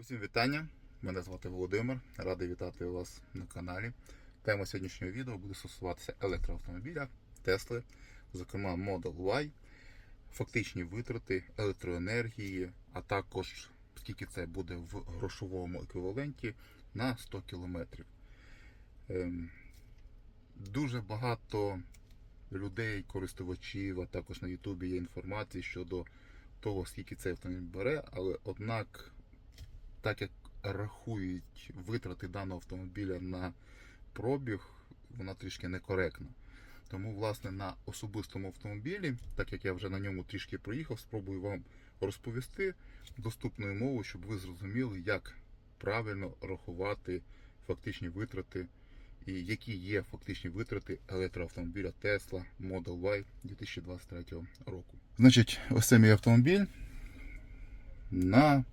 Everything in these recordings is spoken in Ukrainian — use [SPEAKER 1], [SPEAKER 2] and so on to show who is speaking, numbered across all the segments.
[SPEAKER 1] Усім вітання! Мене звати Володимир. Радий вітати вас на каналі. Тема сьогоднішнього відео буде стосуватися електроавтомобіля Тесли, зокрема Model Y, фактичні витрати електроенергії, а також скільки це буде в грошовому еквіваленті на 100 км. Ем, дуже багато людей, користувачів, а також на Ютубі є інформації щодо того, скільки цей автомобіль бере, але однак так як рахують витрати даного автомобіля на пробіг, вона трішки некоректна. Тому, власне, на особистому автомобілі, так як я вже на ньому трішки проїхав, спробую вам розповісти доступною мовою, щоб ви зрозуміли, як правильно рахувати фактичні витрати і які є фактичні витрати електроавтомобіля Tesla Model Y 2023 року. Значить, ось це мій автомобіль. На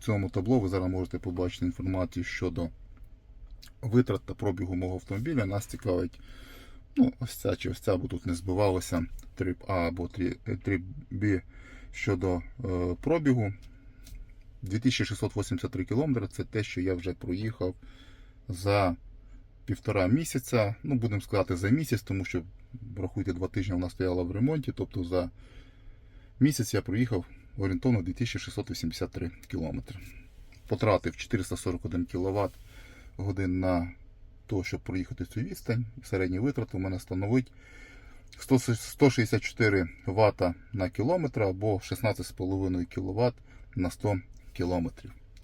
[SPEAKER 1] цьому табло ви зараз можете побачити інформацію щодо витрат та пробігу мого автомобіля. Нас цікавить ну, ось ця чи ось ця, бо тут не збивалося 3А або 3B щодо е, пробігу. 2683 км це те, що я вже проїхав за півтора місяця. Ну, будемо сказати, за місяць, тому що, рахуйте, два тижні вона стояла в ремонті. Тобто за місяць я проїхав орієнтовно 2683 км. Потратив 441 кВт годин на те, щоб проїхати цю відстань. Середній витрат у мене становить 164 Вт на кілометр або 16,5 кВт на 100 км.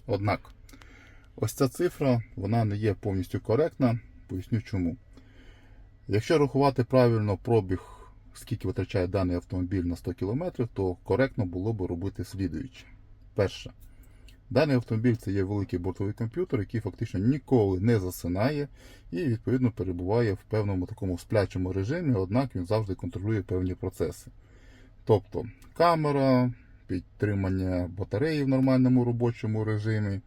[SPEAKER 1] Однак, ось ця цифра вона не є повністю коректна. Поясню чому. Якщо рахувати правильно пробіг скільки витрачає даний автомобіль на 100 км, то коректно було б робити слідуюче. Перше, даний автомобіль це є великий бортовий комп'ютер, який фактично ніколи не засинає і, відповідно, перебуває в певному такому сплячому режимі, однак він завжди контролює певні процеси. Тобто камера, підтримання батареї в нормальному робочому режимі,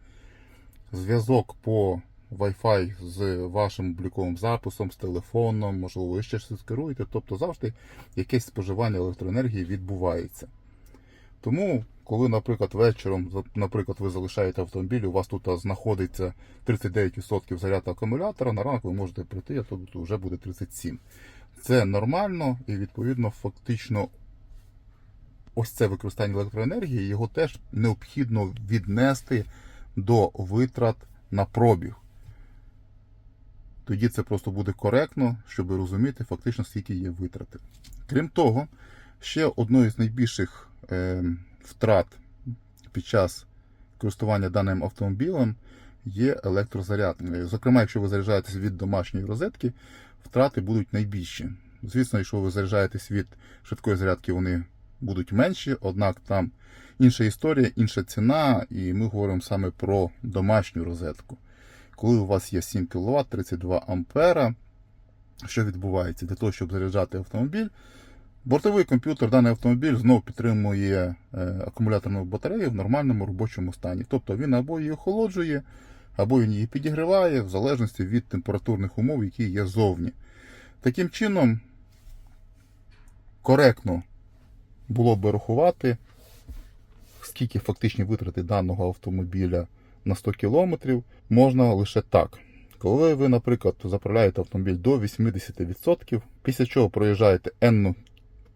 [SPEAKER 1] зв'язок по Wi-Fi з вашим обліковим записом, з телефоном, можливо, ви ще щось керуєте. Тобто завжди якесь споживання електроенергії відбувається. Тому, коли, наприклад, вечором, наприклад, ви залишаєте автомобіль, у вас тут знаходиться 39% заряду акумулятора, на ранок ви можете прийти, а тут вже буде 37%. Це нормально і, відповідно, фактично, ось це використання електроенергії, його теж необхідно віднести до витрат на пробіг тоді це просто буде коректно, щоб розуміти фактично, скільки є витрати. Крім того, ще одною з найбільших е, втрат під час користування даним автомобілем є електрозаряд. Зокрема, якщо ви заряджаєтесь від домашньої розетки, втрати будуть найбільші. Звісно, якщо ви заряджаєтесь від швидкої зарядки, вони будуть менші, однак там інша історія, інша ціна, і ми говоримо саме про домашню розетку коли у вас є 7 кВт 32 ампера, що відбувається для того, щоб заряджати автомобіль, бортовий комп'ютер, даний автомобіль знову підтримує е, акумуляторну батарею в нормальному робочому стані. Тобто він або її охолоджує, або він її підігріває, в залежності від температурних умов, які є зовні. Таким чином, коректно було би рахувати, скільки фактичні витрати даного автомобіля на 100 км можна лише так. Коли ви, наприклад, заправляєте автомобіль до 80%, після чого проїжджаєте енну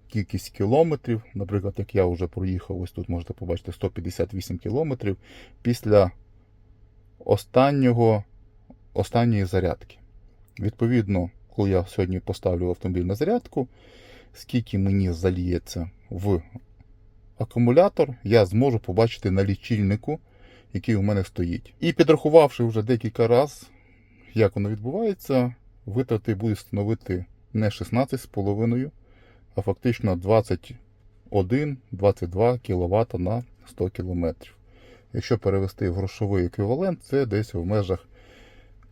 [SPEAKER 1] кількість кілометрів, наприклад, як я вже проїхав, ось тут можете побачити 158 кілометрів після останнього, останньої зарядки. Відповідно, коли я сьогодні поставлю автомобіль на зарядку, скільки мені заліється в акумулятор, я зможу побачити на лічильнику який у мене стоїть. І підрахувавши вже декілька разів, як воно відбувається, витрати будуть становити не 16,5, а фактично 21-22 кВт на 100 км. Якщо перевести в грошовий еквівалент, це десь в межах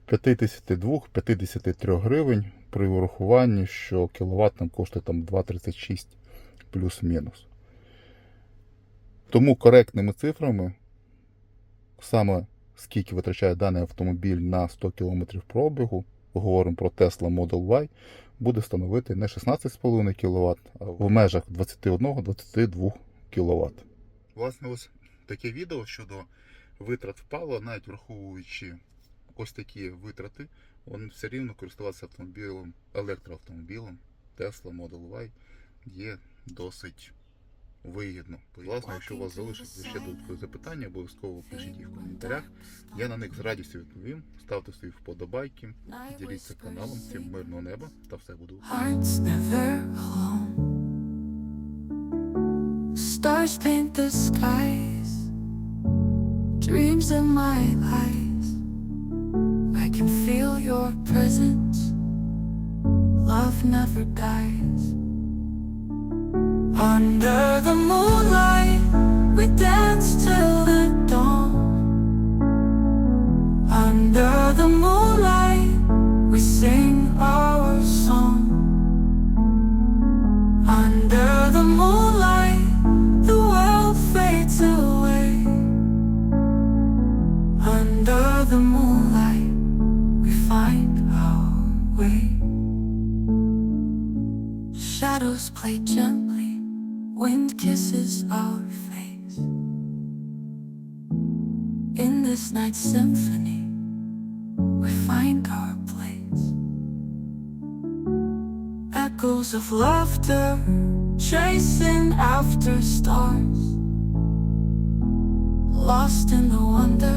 [SPEAKER 1] 52-53 гривень при урахуванні, що кіловат нам коштує там 2,36 плюс-мінус. Тому коректними цифрами саме скільки витрачає даний автомобіль на 100 км пробігу, говоримо про Tesla Model Y, буде становити не 16,5 кВт, а в межах 21-22 кВт. Власне, ось таке відео щодо витрат впало, навіть враховуючи ось такі витрати, він все рівно користуватися автомобілем, електроавтомобілем Tesla Model Y є досить вигідно. Власне, якщо у вас залишаться ще додаткові запитання, обов'язково пишіть їх в коментарях. Я на них з радістю відповім. Ставте свої вподобайки, діліться каналом. Всім мирного неба та все буде Україна.
[SPEAKER 2] Hearts never alone. Stars paint the skies. Dreams in my eyes. I can feel your presence. Love never dies. Under the moonlight, we dance till the dawn. Under the moonlight, This night's symphony, we find our place. Echoes of laughter chasing after stars. Lost in the wonder,